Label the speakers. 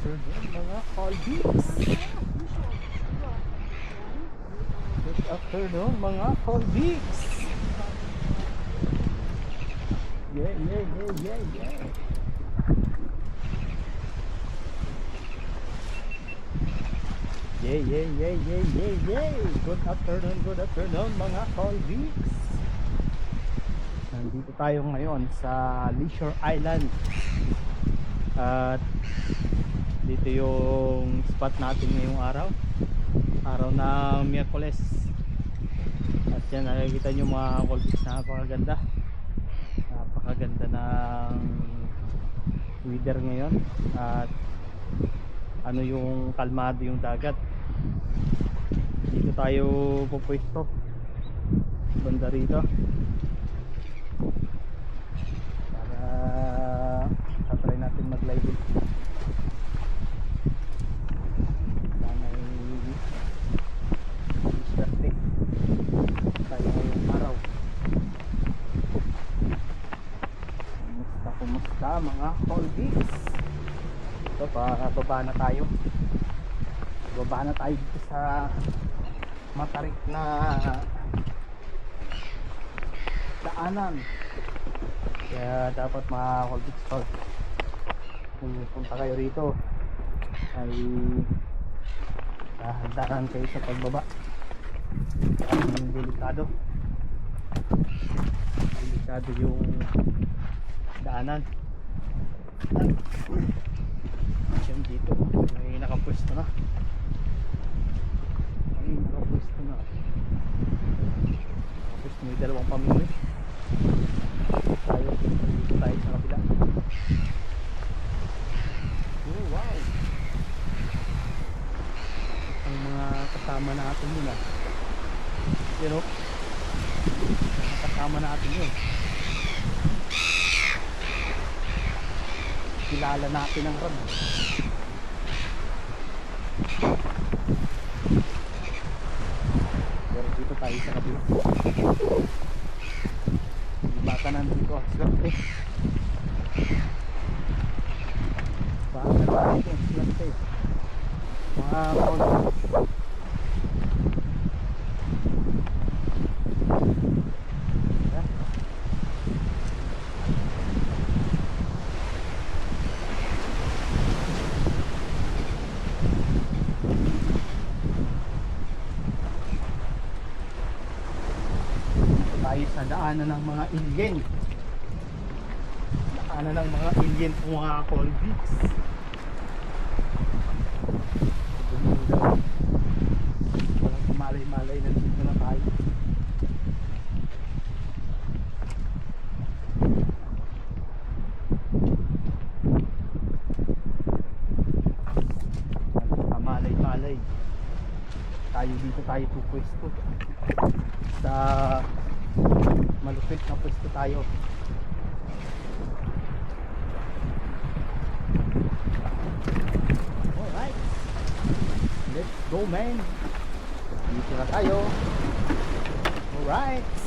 Speaker 1: mga colleagues. Good afternoon mga colleagues. Yeah, yeah, yeah, yeah, yeah. Yeah, yeah, yeah, yeah, yeah, yeah. Good afternoon, good afternoon mga colleagues. Nandito tayo ngayon sa Leisure Island. At dito yung spot natin ngayong araw. Araw na Miyerkules. At yan nakikita nyo mga colleagues napakaganda. Napakaganda ng weather ngayon. At ano yung kalmado yung dagat dito tayo pupwesto banda rito para tatry natin mag live sana ay swerte tayo ngayong araw kumusta mga colleagues ito pa baba na tayo. Baba na tayo dito sa matarik na daanan. Kaya dapat mga colleagues pag pumunta kayo rito ay dahan-dahan kayo sa pagbaba. Ang delikado. Delikado yung daanan Diyan dito, may nakapwesto na. May nakapwesto na. Tapos may dalawang pamilya. Tayo, dito sa kabila. Oh, wow! Ang mga kasama natin yun ah. You know? Kasama natin yun. Kilala natin ang rod pero dito tayo sa kabila. Bata nandito swerte. Baka tayo swerte. Mga konti Yeah. Tayo sa daanan ng mga alien daanan ng mga alien kung mga colleagues walang kumalay-malay nandito na tayo. Kamalay-malay tayo dito tayo pupwesto sa malupit na pwesto tayo. Alright. Let's go man. Dito na tayo. Alright